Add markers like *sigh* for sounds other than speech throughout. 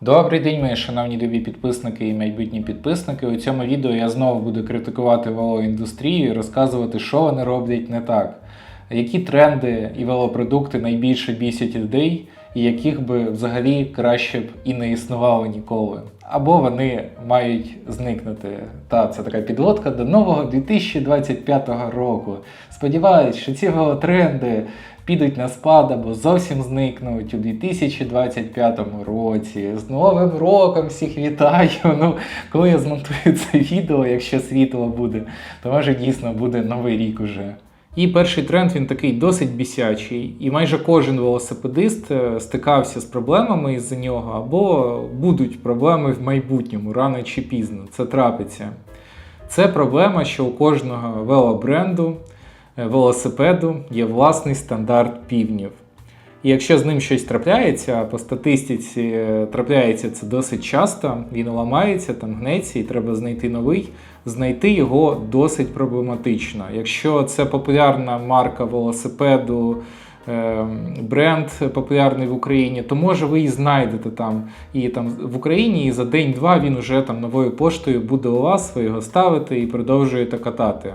Добрий день, мої шановні любі підписники і майбутні підписники. У цьому відео я знову буду критикувати велоіндустрію і розказувати, що вони роблять не так, які тренди і велопродукти найбільше бісять людей, і яких би взагалі краще б і не існувало ніколи. Або вони мають зникнути. Та це така підводка до нового 2025 року. Сподіваюсь, що ці велотренди підуть на спад або зовсім зникнуть у 2025 році. З Новим роком всіх вітаю! *laughs* Ну, коли я змонтую це відео, якщо світло буде, то може дійсно буде новий рік уже. І перший тренд він такий досить бісячий, і майже кожен велосипедист е, стикався з проблемами із-за нього, або будуть проблеми в майбутньому, рано чи пізно. Це трапиться. Це проблема, що у кожного велобренду, велосипеду є власний стандарт півнів. І якщо з ним щось трапляється, по статистиці е, трапляється це досить часто, він ламається, там гнеться і треба знайти новий, знайти його досить проблематично. Якщо це популярна марка велосипеду, е, бренд популярний в Україні, то може ви і знайдете там і там в Україні, і за день-два він уже там новою поштою буде у вас, ви його ставите і продовжуєте катати.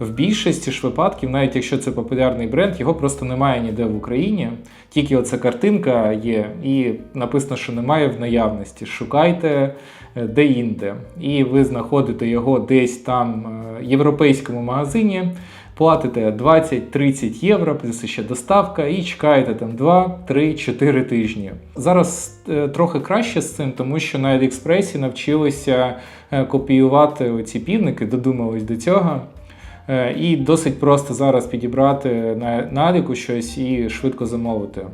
В більшості ж випадків, навіть якщо це популярний бренд, його просто немає ніде в Україні. Тільки оця картинка є, і написано, що немає в наявності. Шукайте е, де-інде. І ви знаходите його десь там е, в європейському магазині, платите 20-30 євро, плюс ще доставка, і чекаєте там 2, 3, 4 тижні. Зараз е, трохи краще з цим, тому що на Аліекспресі навчилися е, копіювати оці півники, додумались до цього. Е, І досить просто зараз підібрати на, на Аліку щось і швидко замовити.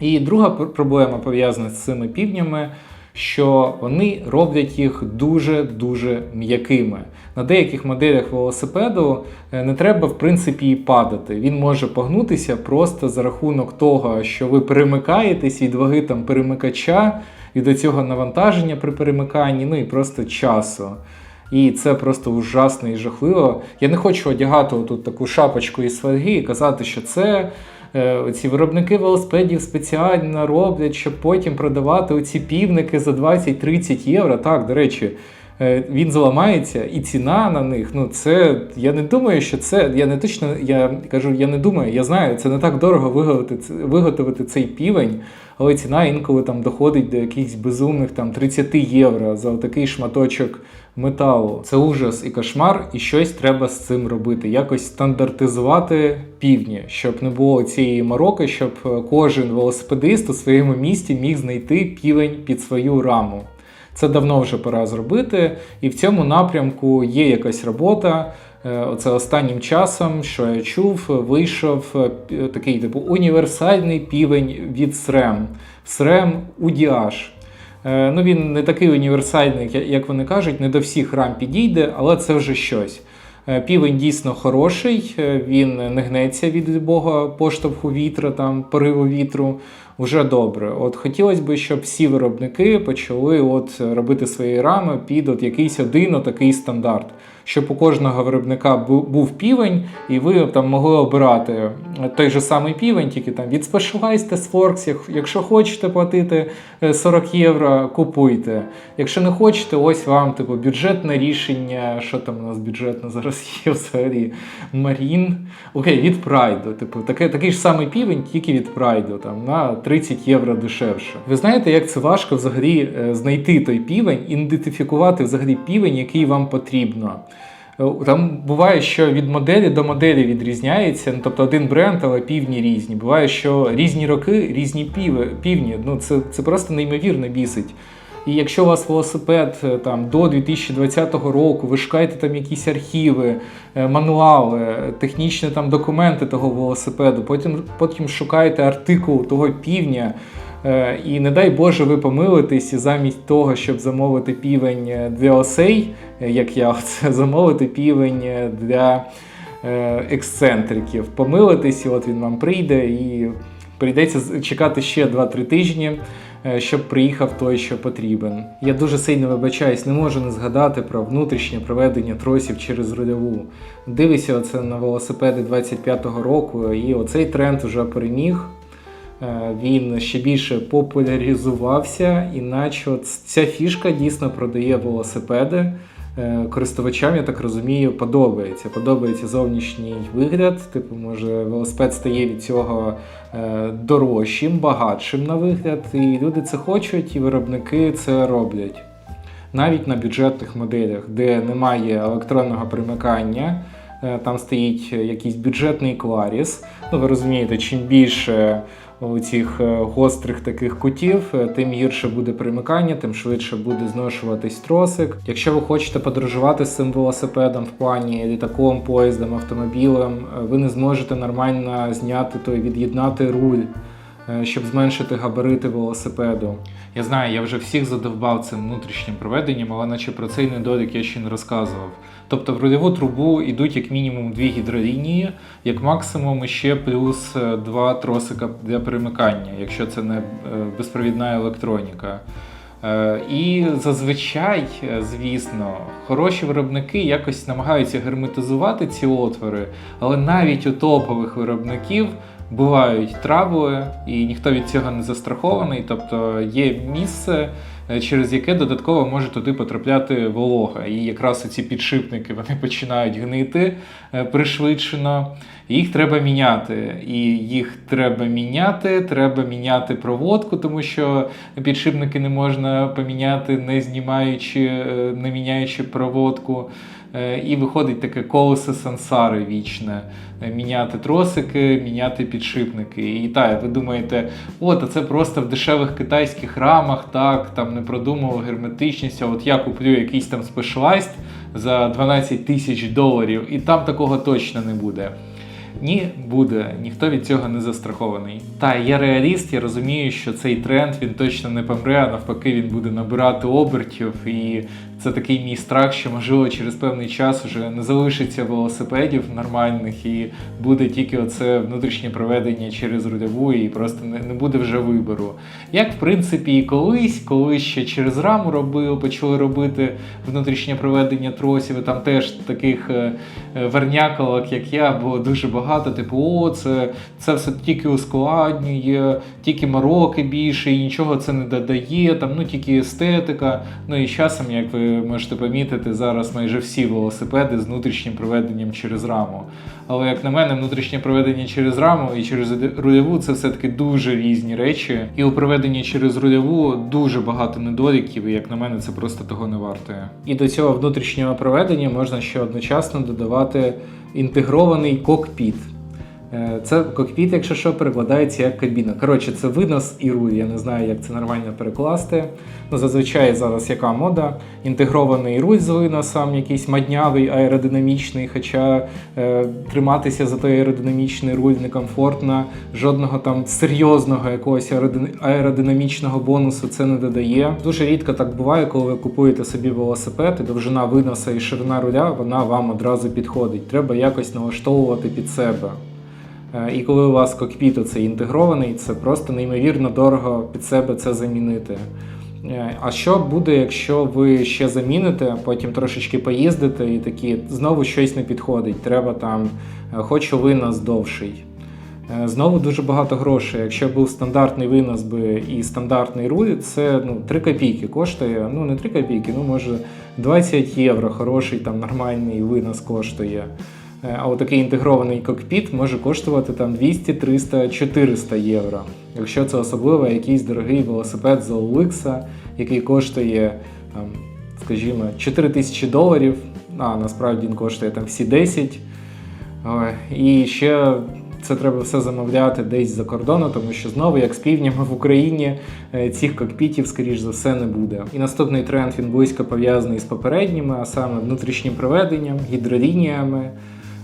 І друга пр- проблема пов'язана з цими півнями, що вони роблять їх дуже-дуже м'якими. На деяких моделях велосипеду е, не треба, в принципі, і падати. Він може погнутися просто за рахунок того, що ви перемикаєтесь від ваги там перемикача і до цього навантаження при перемиканні, ну і просто часу. І це просто ужасно і жахливо. Я не хочу одягати тут таку шапочку із фольги і казати, що це е, ці виробники велосипедів спеціально роблять, щоб потім продавати оці півники за 20-30 євро. Так, до речі, він зламається, і ціна на них. Ну, це я не думаю, що це. Я не точно я кажу, я не думаю, я знаю, це не так дорого виготовити, виготовити цей півень, але ціна інколи там доходить до якихось безумних там 30 євро за такий шматочок металу. Це ужас і кошмар, і щось треба з цим робити. Якось стандартизувати півні, щоб не було цієї мороки, щоб е, кожен велосипедист у своєму місті міг знайти півень під свою раму. Це давно вже пора зробити, і в цьому напрямку є якась робота. Е, Оце останнім часом, що я чув, вийшов е, такий типу універсальний півень від. SRAM UDH. Е, Ну, він не такий універсальний, як вони кажуть, не до всіх рам підійде, але це вже щось. Е, Півень дійсно хороший, е, він не гнеться від любого поштовху вітра, там, пориву вітру. Вже добре. От хотілося б, щоб всі виробники почали от робити свої рами під от якийсь один отакий стандарт. Щоб у кожного виробника був півень, і ви там могли обирати той же самий півень, тільки там від Specialized Works, якщо хочете платити е, 40 євро, купуйте. Якщо не хочете, ось вам типу бюджетне рішення. Що там у нас бюджетне зараз є взагалі? Марін. Окей, від Прайду. Типу, таке, такий ж самий півень, тільки від Прайду, там на 30 євро дешевше. Ви знаєте, як це важко взагалі е, знайти той півень, ідентифікувати взагалі півень, який вам потрібно. Е, Там буває, що від моделі до моделі відрізняється. Ну, тобто один бренд, але півні різні. Буває, що різні роки, різні піви, півні. Ну це, це просто неймовірно бісить. І якщо у вас велосипед е, там до 2020 року, ви шукаєте там якісь архіви, е, мануали, технічні там документи того велосипеду, потім, потім шукаєте артикул того півня. е, І не дай Боже, ви помилитесь, і замість того, щоб замовити півень для осей, як я, *laughs* це замовити півень для ексцентриків. Помилитесь, і от він вам прийде, і прийдеться чекати ще 2-3 тижні щоб приїхав той, що потрібен. Я дуже сильно вибачаюсь, не можу не згадати про внутрішнє проведення тросів через рульову. Дивися оце на велосипеди 25-го року, і оцей тренд вже переміг. Е, він ще більше популяризувався, іначе ця фішка дійсно продає велосипеди. Е, Користувачам, я так розумію, подобається. Подобається зовнішній вигляд. Типу, може, велосипед стає від цього е, дорожчим, багатшим на вигляд. І люди це хочуть, і виробники це роблять. Навіть на бюджетних моделях, де немає електронного примикання, там стоїть якийсь бюджетний кларіс. Ну, ви розумієте, чим більше цих е, гострих таких кутів, е, тим гірше буде примикання, тим швидше буде зношуватись тросик. Якщо ви хочете подорожувати з цим велосипедом в плані літаком, поїздом, автомобілем, е, ви не зможете нормально зняти той від'єднати руль. Е, Щоб зменшити габарити велосипеду. Я знаю, я вже всіх задовбав цим внутрішнім проведенням, але наче про цей недолік я ще не розказував. Тобто в рульову трубу йдуть як мінімум дві гідролінії, як максимум ще плюс е, два тросика для перемикання, якщо це не е, безпровідна електроніка. І зазвичай, звісно, хороші виробники якось намагаються герметизувати ці отвори, але навіть у топових виробників бувають трабли, і ніхто від цього не застрахований. Тобто є місце, е, через яке додатково може туди потрапляти волога. І якраз ці підшипники вони починають гнити е, пришвидшено. Їх треба міняти. І їх треба міняти, треба міняти проводку, тому що підшипники не можна поміняти, не знімаючи, е, не міняючи проводку. Е, І виходить таке колесо сансари вічне. Е, Міняти тросики, міняти підшипники. І так, ви думаєте, о, та це просто в дешевих китайських рамах, так, там не продумував герметичність, а от я куплю якийсь там спешлайст за 12 тисяч доларів, і там такого точно не буде. Ні, буде, ніхто від цього не застрахований. Та я реаліст, я розумію, що цей тренд він точно не помре, а навпаки, він буде набирати обертів. І це такий мій страх, що можливо через певний час вже не залишиться велосипедів нормальних, і буде тільки оце внутрішнє проведення через рульову, і просто не, не буде вже вибору. Як в принципі і колись, коли ще через раму робили, почали робити внутрішнє проведення тросів, і там теж таких е, е, як я, було дуже багато. Типу, о, це, це все тільки ускладнює, тільки мороки більше, і нічого це не додає, там ну тільки естетика. Ну і з часом, як ви можете помітити, зараз майже всі велосипеди з внутрішнім проведенням через раму. Але як на мене, внутрішнє проведення через раму і через рульову це все-таки дуже різні речі. І у проведенні через рульову дуже багато недоліків, і як на мене, це просто того не вартує. І до цього внутрішнього проведення можна ще одночасно додавати інтегрований кокпіт. Е, Це кокпіт, якщо що, перекладається як кабіна. Коротше, це винос і руль. Я не знаю, як це нормально перекласти. Ну, зазвичай зараз яка мода? Інтегрований руль з виносом, якийсь маднявий, аеродинамічний, хоча е, триматися за той аеродинамічний руль некомфортно, жодного там серйозного якогось аеродинамічного бонусу це не додає. Дуже рідко так буває, коли ви купуєте собі велосипед, і довжина виноса і ширина руля вона вам одразу підходить. Треба якось налаштовувати під себе. Е, І коли у вас кокпіт оцей інтегрований, це просто неймовірно дорого під себе це замінити. Е, А що буде, якщо ви ще заміните, потім трошечки поїздите і такі знову щось не підходить, треба там, е, хочу винос довший. Знову дуже багато грошей. Якщо був стандартний винос би і стандартний руль, це ну, 3 копійки коштує. Ну не 3 копійки, ну може 20 євро. Хороший там нормальний винос коштує. Е, А от такий інтегрований кокпіт може коштувати там 200, 300, 400 євро. Якщо це особливо якийсь дорогий велосипед з OLX, який коштує, скажімо, 4 тисячі доларів, а насправді він коштує там всі 10. І ще це треба все замовляти десь за кордону, тому що знову, як з півднями в Україні, е, цих кокпітів, скоріш за все, не буде. І наступний тренд він близько пов'язаний з попередніми, а саме внутрішнім проведенням, гідролініями.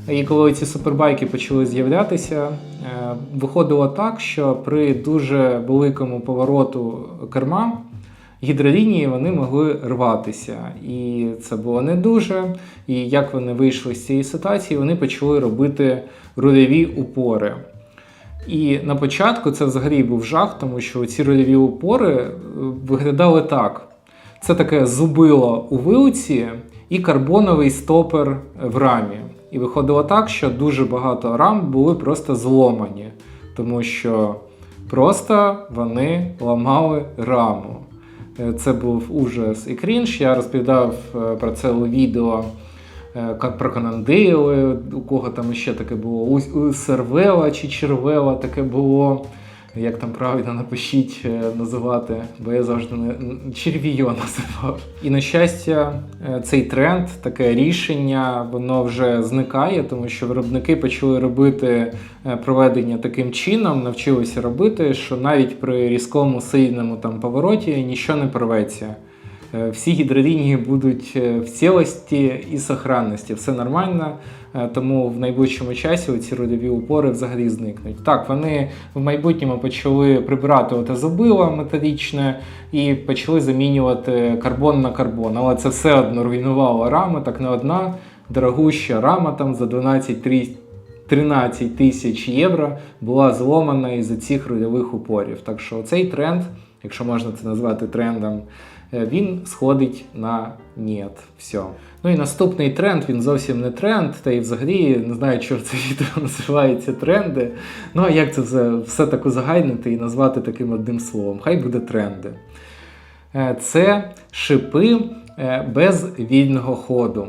І коли ці супербайки почали з'являтися, е, виходило так, що при дуже великому повороту керма гідролінії вони могли рватися. І це було не дуже. І як вони вийшли з цієї ситуації, вони почали робити рульові упори. І на початку це взагалі був жах, тому що ці рульові упори е, виглядали так: це таке зубило у вилці і карбоновий стопер в рамі. І виходило так, що дуже багато рам були просто зломані, тому що Просто вони ламали раму. Е, Це був ужас і крінж. Я розповідав е, про це у відео е, про Канандейли, у кого там ще таке було, у, Сервела чи Червела таке було. Як там правильно напишіть е, називати, бо я завжди не червійо *laughs* називав. І на щастя, е, цей тренд, таке рішення, воно вже зникає, тому що виробники почали робити е, проведення таким чином, навчилися робити, що навіть при різкому сильному там повороті нічого не порветься. Е, Всі гідролінії будуть е, в цілості і сохранності. Все нормально, е, тому в найближчому часі ці родові упори взагалі зникнуть. Так, вони в майбутньому почали прибирати оте забило металічне і почали замінювати карбон на карбон. Але це все одно руйнувало рами, так не одна дорогуща рама там за 12 трі- 13 тисяч євро була зломана із-за цих рульових упорів. Так що цей тренд, якщо можна це назвати трендом, він сходить на нет. Все. Ну і наступний тренд, він зовсім не тренд, та і взагалі не знаю, чого це *laughs* відео називається тренди. Ну а як це все, все так узагальнити і назвати таким одним словом? Хай буде тренди. Е, Це шипи е, без вільного ходу.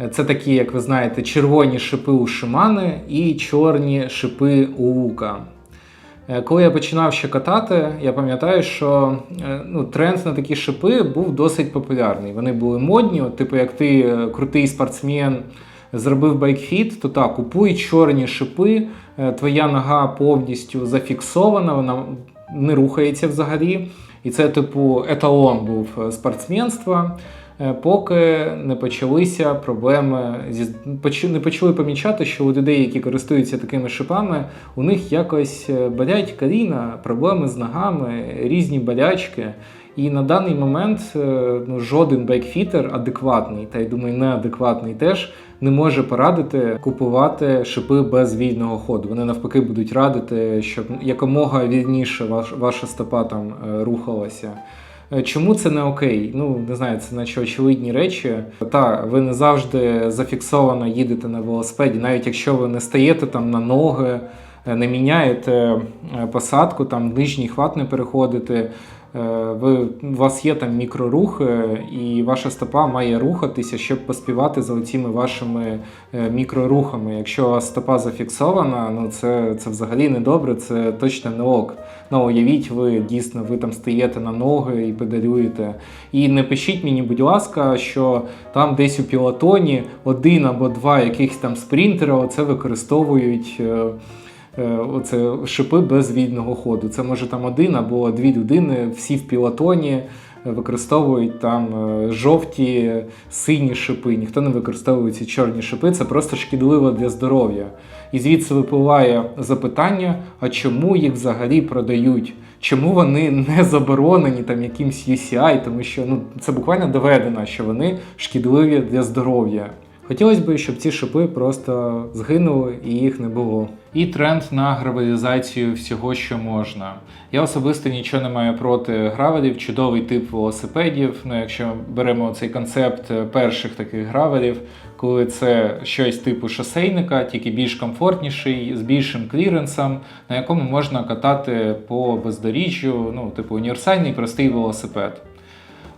Е, Це такі, як ви знаєте, червоні шипи у Шимани і чорні шипи у Лука. Е, Коли я починав ще катати, я пам'ятаю, що е, ну, тренд на такі шипи був досить популярний. Вони були модні, от, типу, як ти е, крутий спортсмен, зробив байкфіт, то так, купуй чорні шипи, твоя нога повністю зафіксована, вона не рухається взагалі. І це, типу, еталон був спортсменства. Е, Поки не почалися проблеми зі не почали помічати, що у людей, які користуються такими шипами, у них якось е, болять коліна, проблеми з ногами, різні болячки. І на даний момент е, ну, жоден байкфітер адекватний, та я думаю, неадекватний теж не може порадити купувати шипи без вільного ходу. Вони навпаки будуть радити, щоб якомога вільніше ваш, ваша стопа там рухалася. Е, Чому це не окей? Ну не знаю, це наче очевидні речі. Та ви не завжди зафіксовано їдете на велосипеді, навіть якщо ви не стаєте там на ноги, е, не міняєте е, посадку, там нижній хват не переходите. Е, Ви, у вас є там мікрорухи, і ваша стопа має рухатися, щоб поспівати за цими вашими е, мікрорухами. Якщо стопа зафіксована, ну це, це взагалі не добре, це точно не ок. Ну, уявіть, ви дійсно ви там стаєте на ноги і педалюєте. І не пишіть мені, будь ласка, що там десь у пілотоні один або два якихось там спринтера оце використовують. Е, е, Оце шипи без вільного ходу. Це може там один або дві людини, всі в пілотоні використовують там е, жовті, сині шипи. Ніхто не використовує ці чорні шипи. Це просто шкідливо для здоров'я. І звідси випливає запитання: а чому їх взагалі продають? Чому вони не заборонені там якимсь UCI, тому що ну це буквально доведено, що вони шкідливі для здоров'я. Хотілося б, щоб ці шипи просто згинули і їх не було. І тренд на гравелізацію всього, що можна. Я особисто нічого не маю проти гравелів, чудовий тип велосипедів. Ну, якщо беремо цей концепт е, перших таких гравелів, коли це щось типу шосейника, тільки більш комфортніший, з більшим кліренсом, на якому можна катати по бездоріжжю, ну, типу універсальний простий велосипед.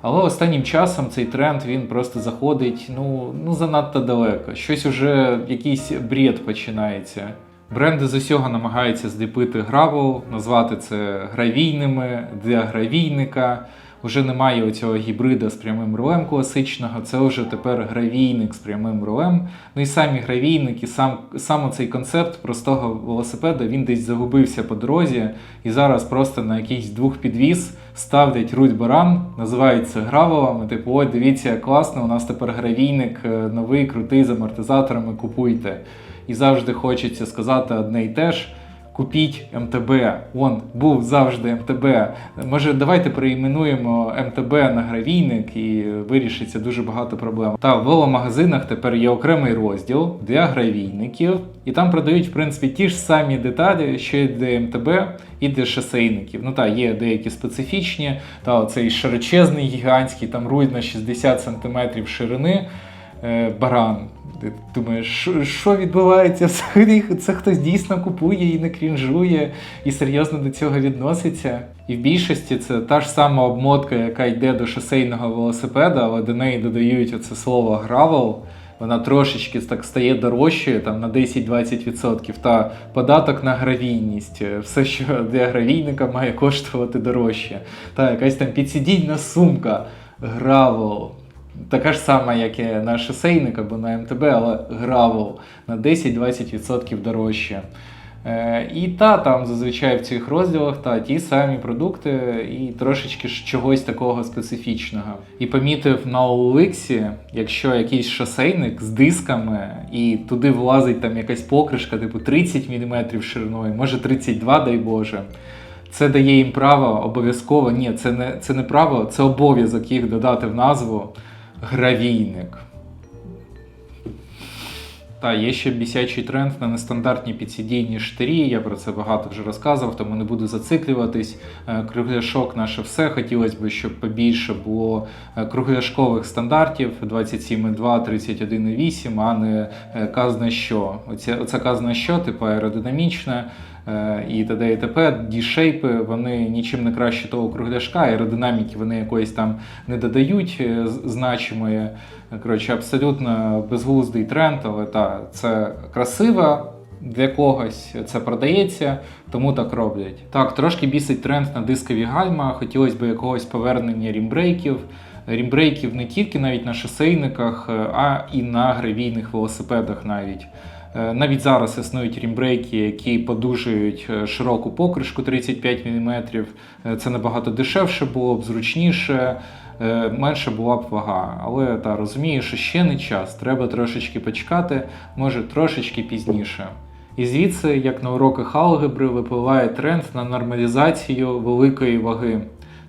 Але останнім часом цей тренд він просто заходить ну, ну занадто далеко. Щось уже якийсь бред починається. Бренди з усього намагаються зліпити гравел, назвати це гравійними для гравійника. Уже немає оцього гібрида з прямим рулем класичного, це вже тепер гравійник з прямим рулем. Ну і самі гравійники, сам, сам цей концепт простого велосипеда він десь загубився по дорозі, і зараз просто на якийсь двохпідвіз ставлять руль баран, називають це гравелом. Типу, ой, дивіться, класно, у нас тепер гравійник е, новий, крутий з амортизаторами, купуйте. І завжди хочеться сказати одне і те ж. Купіть МТБ. Он був завжди МТБ. Може, давайте переіменуємо МТБ на гравійник і вирішиться дуже багато проблем. Та в веломагазинах тепер є окремий розділ для гравійників, і там продають в принципі ті ж самі деталі, що й для МТБ і для шосейників. Ну так, є деякі специфічні, та оцей широчезний гігантський там руль на 60 см ширини. Е, баран. Ти думаєш, що, відбувається взагалі? Це хтось дійсно купує і не крінжує, і серйозно до цього відноситься. І в більшості це та ж сама обмотка, яка йде до шосейного велосипеда, але до неї додають оце слово гравел. Вона трошечки так стає дорожчою там на 10-20%. Та податок на гравійність. Е, Все, що для гравійника має коштувати дорожче. Та якась там підсидільна сумка, гравел. Така ж сама, як і на шосейник або на МТБ, але гравел на 10-20% дорожче. Е, І та там зазвичай в цих розділах та ті самі продукти і трошечки ж чогось такого специфічного. І помітив на OLX, якщо якийсь шосейник з дисками і туди влазить там якась покришка, типу 30 мм шириною, може 32, дай Боже. Це дає їм право обов'язково. Ні, це не, це не право, це обов'язок їх додати в назву гравійник. Та, є ще бісячий тренд на нестандартні підсідійні штирі. Я про це багато вже розказував, тому не буду зациклюватись. Е, Кругляшок наше все. Хотілося б, щоб побільше було е, кругляшкових стандартів 27,2, 31,8, а не е, казна що. Оця казна що, типу аеродинамічна. Е, І т.д. і т.п. D-шейпи, вони нічим не краще того кругляшка, аеродинаміки вони якоїсь там не додають е, значимої. Коротше, абсолютно безглуздий тренд, але та, це красиво для когось, це продається, тому так роблять. Так, трошки бісить тренд на дискові гальма. Хотілося б якогось повернення рімбрейків. Рімбрейків не тільки навіть на шосейниках, е, а і на гравійних велосипедах навіть. Е, Навіть зараз існують рімбрейки, які подужують е, широку покришку 35 мм. Це набагато дешевше було б, зручніше, е, менше була б вага. Але та розумію, що ще не час. Треба трошечки почекати, може трошечки пізніше. І звідси, як на уроках алгебри, випливає тренд на нормалізацію великої ваги.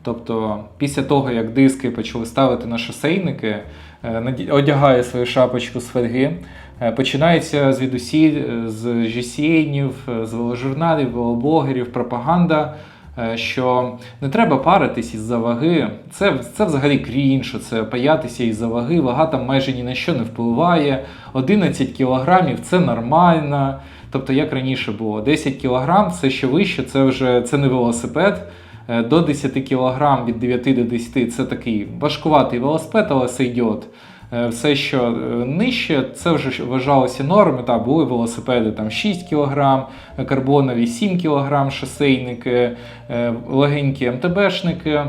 Тобто, після того, як диски почали ставити на шосейники, е, одягає свою шапочку з фольги, е, починається звідусіль е, з GCN, з веложурналів, велоблогерів, пропаганда. е, Що не треба паритись із-за ваги. Це, це взагалі крінж, це паятися із-за ваги. Вага там майже ні на що не впливає. 11 кілограмів це нормально. Тобто, як раніше було, 10 кілограм, все що вище, це вже це не велосипед. Е, До 10 кг від 9 до 10 це такий важкуватий велосипед, але сейдьот. Е, Все, що е, нижче, це вже вважалося норми. Та, були велосипеди там 6 кг, карбонові 7 кг, шосейники, е, легенькі МТБшники.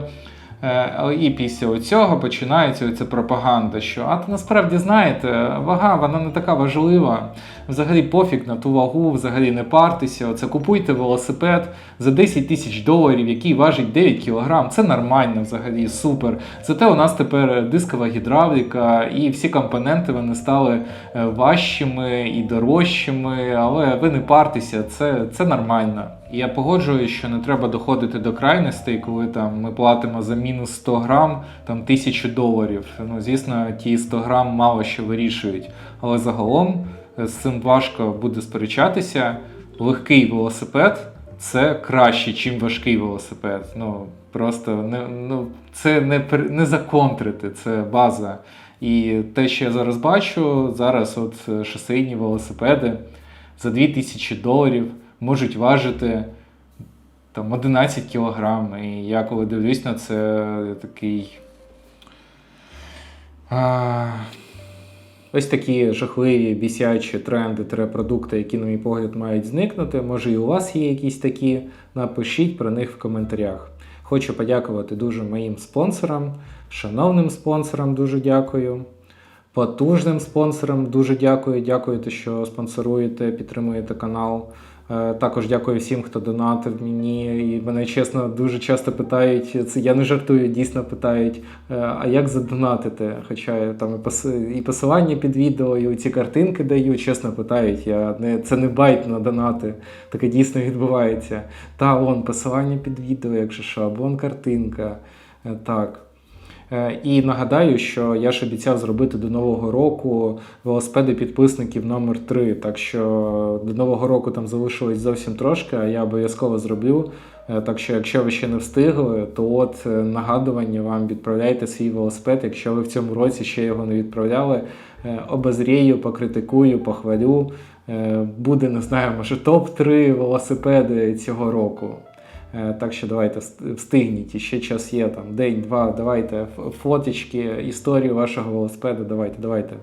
Е, І після цього починається ця пропаганда, що а то насправді знаєте, вага вона не така важлива. Взагалі пофіг на ту вагу, взагалі не партеся. Оце купуйте велосипед за 10 тисяч доларів, який важить 9 кг. Це нормально взагалі, супер. Зате у нас тепер дискова гідравліка, і всі компоненти вони стали е, важчими і дорожчими, але ви не партеся, це, це нормально. Я погоджуюсь, що не треба доходити до крайностей, коли там ми платимо за мінус 100 грам там тисячу доларів. Ну, звісно, ті 100 грам мало що вирішують. Але загалом е, з цим важко буде сперечатися. Легкий велосипед це краще, чим важкий велосипед. Ну просто не ну це не не законтрити, це база. І те, що я зараз бачу, зараз от е, шосейні велосипеди за 2000 доларів можуть важити там 11 кілограм. І я коли дивлюсь на це, такий. А... Ось такі жахливі бісячі тренди, продукти, які, на мій погляд, мають зникнути. Може, і у вас є якісь такі. Напишіть про них в коментарях. Хочу подякувати дуже моїм спонсорам, шановним спонсорам, дуже дякую. Потужним спонсорам дуже дякую. Дякую, що спонсоруєте, підтримуєте канал. Е, Також дякую всім, хто донатив мені. І мене чесно дуже часто питають, це я не жартую, дійсно питають, е, а як задонатити? Хоча я там і посилання під відео, і ці картинки даю, чесно питають. Я не, це не байт на донати. Таке дійсно відбувається. Та вон посилання під відео, якщо що, або вон картинка. Е, Так. Е, І нагадаю, що я ж обіцяв зробити до нового року велосипеди підписників номер 3 Так що до нового року там залишилось зовсім трошки, а я обов'язково зроблю. Е, Так що, якщо ви ще не встигли, то от е, нагадування вам відправляйте свій велосипед. Якщо ви в цьому році ще його не відправляли, обозрію, покритикую, похвалю. Буде, не знаю, може топ-3 велосипеди цього року. Е, Так що давайте вст- встигніть, і ще час є там день-два. Давайте фоточки, історію вашого велосипеда. Давайте, давайте.